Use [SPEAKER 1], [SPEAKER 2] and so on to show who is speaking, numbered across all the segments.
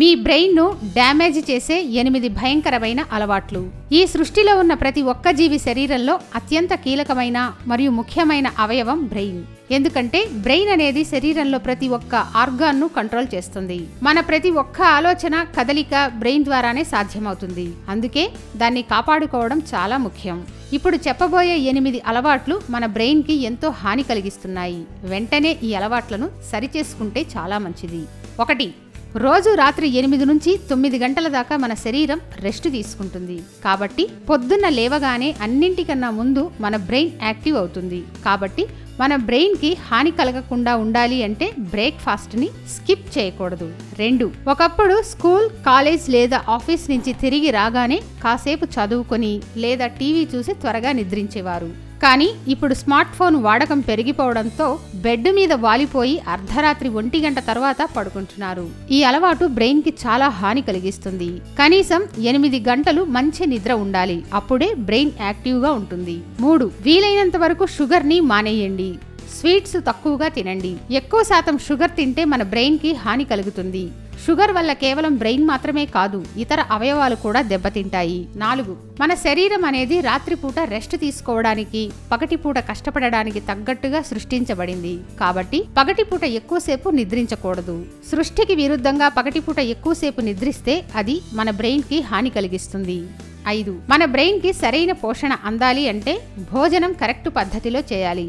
[SPEAKER 1] మీ బ్రెయిన్ను damage చేసే ఎనిమిది భయంకరమైన అలవాట్లు. ఈ సృష్టిలో ఉన్న ప్రతి ఒక్క జీవి శరీరంలో అత్యంత కీలకమైన మరియు ముఖ్యమైన అవయవం బ్రెయిన్. ఎందుకంటే బ్రెయిన్ అనేది శరీరంలో ప్రతి ఒక్క ఆర్గాన్ను కంట్రోల్ చేస్తుంది. మన ప్రతి ఒక్క ఆలోచన కదలిక బ్రెయిన్ ద్వారానే సాధ్యమవుతుంది. అందుకే దాన్ని కాపాడుకోవడం చాలా ముఖ్యం. ఇప్పుడు చెప్పబోయే ఎనిమిది అలవాట్లు మన బ్రెయిన్కి ఎంతో హాని కలిగిస్తున్నాయి. వెంటనే ఈ అలవాట్లను సరిచేసుకుంటే చాలా మంచిది. ఒకటి రోజు రాత్రి ఎనిమిది నుంచి తొమ్మిది గంటల దాకా మన శరీరం రెస్ట్ తీసుకుంటుంది. కాబట్టి పొద్దున్న లేవగానే అన్నింటికన్నా ముందు మన బ్రెయిన్ యాక్టివ్ అవుతుంది. కాబట్టి మన బ్రెయిన్కి హాని కలగకుండా ఉండాలి అంటే బ్రేక్ఫాస్ట్ని స్కిప్ చేయకూడదు. రెండు ఒకప్పుడు స్కూల్ కాలేజ్ లేదా ఆఫీస్ నుంచి తిరిగి రాగానే కాసేపు చదువుకొని లేదా టీవీ చూసి త్వరగా నిద్రించేవారు. కానీ ఇప్పుడు స్మార్ట్ ఫోన్ వాడకం పెరిగిపోవడంతో బెడ్ మీద వాలిపోయి అర్ధరాత్రి ఒంటి గంట తర్వాత పడుకుంటున్నారు. ఈ అలవాటు బ్రెయిన్కి చాలా హాని కలిగిస్తుంది. కనీసం ఎనిమిది గంటలు మంచి నిద్ర ఉండాలి. అప్పుడే బ్రెయిన్ యాక్టివ్గా ఉంటుంది. మూడు వీలైనంత వరకు షుగర్ని మానేయండి. స్వీట్స్ తక్కువగా తినండి. ఎక్కువ శాతం షుగర్ తింటే మన బ్రెయిన్కి హాని కలుగుతుంది. షుగర్ వల్ల కేవలం బ్రెయిన్ మాత్రమే కాదు ఇతర అవయవాలు కూడా దెబ్బతింటాయి. నాలుగు మన శరీరం అనేది రాత్రిపూట రెస్ట్ తీసుకోవడానికి పగటిపూట కష్టపడడానికి తగ్గట్టుగా సృష్టించబడింది. కాబట్టి పగటిపూట ఎక్కువసేపు నిద్రించకూడదు. సృష్టికి విరుద్ధంగా పగటిపూట ఎక్కువసేపు నిద్రిస్తే అది మన బ్రెయిన్కి హాని కలిగిస్తుంది. ఐదు మన బ్రెయిన్కి సరైన పోషణ అందాలి అంటే భోజనం కరెక్ట్ పద్ధతిలో చేయాలి.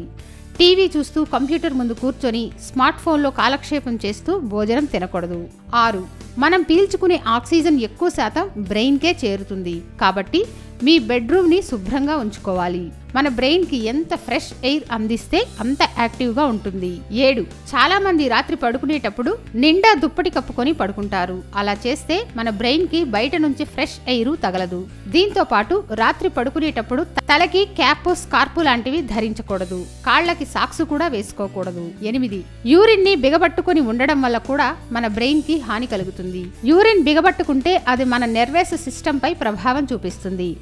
[SPEAKER 1] టీవీ చూస్తూ కంప్యూటర్ ముందు కూర్చొని స్మార్ట్ ఫోన్లో కాలక్షేపం చేస్తూ భోజనం తినకూడదు. ఆరు మనం పీల్చుకునే ఆక్సిజన్ ఎక్కువ శాతం బ్రెయిన్కే చేరుతుంది. కాబట్టి మీ బెడ్రూమ్ని శుభ్రంగా ఉంచుకోవాలి. మన బ్రెయిన్కి ఎంత ఫ్రెష్ ఎయిర్ అందిస్తే అంత యాక్టివ్గా ఉంటుంది. ఏడు చాలామంది రాత్రి పడుకునేటప్పుడు నిండా దుప్పటి కప్పుకొని పడుకుంటారు. అలా చేస్తే మన బ్రెయిన్కి బయట నుంచి ఫ్రెష్ ఎయిర్ తగలదు. దీంతో పాటు రాత్రి పడుకునేటప్పుడు తలకి క్యాప్ స్కార్పు లాంటివి ధరించకూడదు. కాళ్ళకి సాక్స్ కూడా వేసుకోకూడదు. ఎనిమిది యూరిన్ని బిగబట్టుకుని ఉండడం వల్ల కూడా మన బ్రెయిన్కి హాని కలుగుతుంది. యూరిన్ బిగబట్టుకుంటే అది మన నెర్వస్ సిస్టమ్ పై ప్రభావం చూపిస్తుంది.